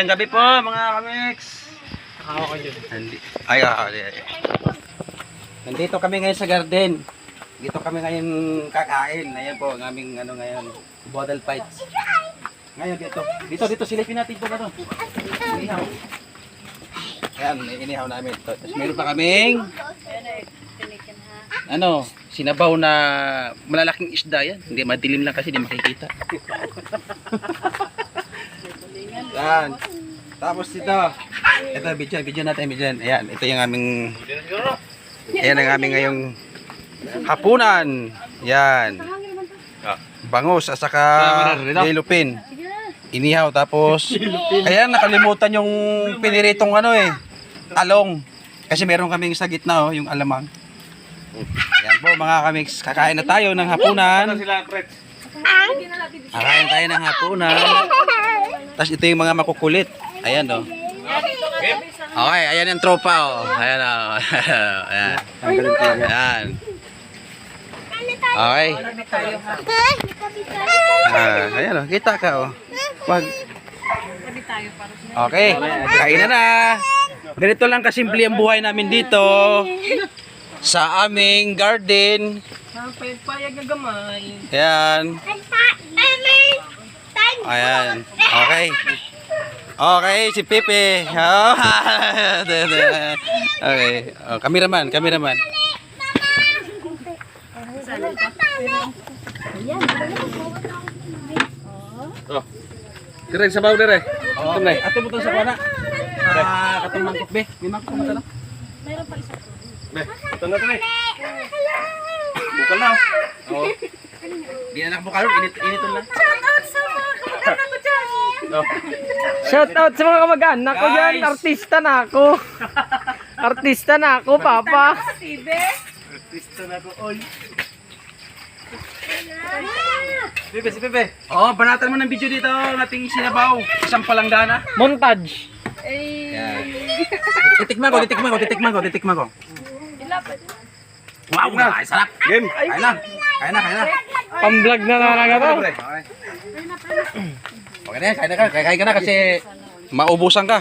Magandang gabi po mga kamix. Ako ko dyan. Ay, ah, ay, ay. Nandito kami ngayon sa garden. Dito kami ngayon kakain. Ayan po, ang aming ano ngayon, bottle fights. Ngayon dito. Dito, dito, silipin natin ito ano. Inihaw. Ayan, inihaw namin. ito. Tapos meron pa kaming ano, sinabaw na malalaking isda yan. Hindi, madilim lang kasi hindi makikita. Yan. Tapos dito, ito, video, video natin, video. Ayan, ito yung aming, ayan ang aming ngayong hapunan. Yan. Bangus at saka yelupin. Inihaw tapos, ayan, nakalimutan yung piniritong ano eh, talong. Kasi meron kaming sa gitna oh, yung alamang. Ayan po mga kamix, kakain na tayo ng hapunan. sila? Kakain tayo ng hapunan. Tapos ito yung mga makukulit. Ayan oh. Okay, ayan yung tropa oh. Ayan oh. ayan. Ayan. Okay. Ah, ayan oh, kita ka oh. Wag. Okay, kain na na. Ganito lang kasimple ang buhay namin dito sa aming garden. Payag na gamay. Ayan. Ayan. Okay. Okay, si Pepe. Oh. okay. Oh, kameraman, kameraman. Oh. Direk sa baw dire. Oh, ato mo sa kuwana. Ah, katong mangkok be. May mangkok mo to. Be, ito na to eh. Bukal na. Oh. Di na nakabukalo, init initon lang. Oh. Shout out sa mga kamag-anak ko dyan. Guys. Artista na ako. Artista na ako, papa. Artista na ko, oy. Pepe, si Pepe. Oh, banatan mo ng video dito, ang ating sinabaw. Isang palanggana. Montage. Yan. Titikman ko, titikman ko, titikman ko, titikman ko. Wow, ay sarap. Game. Kain na. Kain na, kain na. Pang-vlog na talaga to. Okay. Na kain na ka. Kain ka na kasi maubusan ka.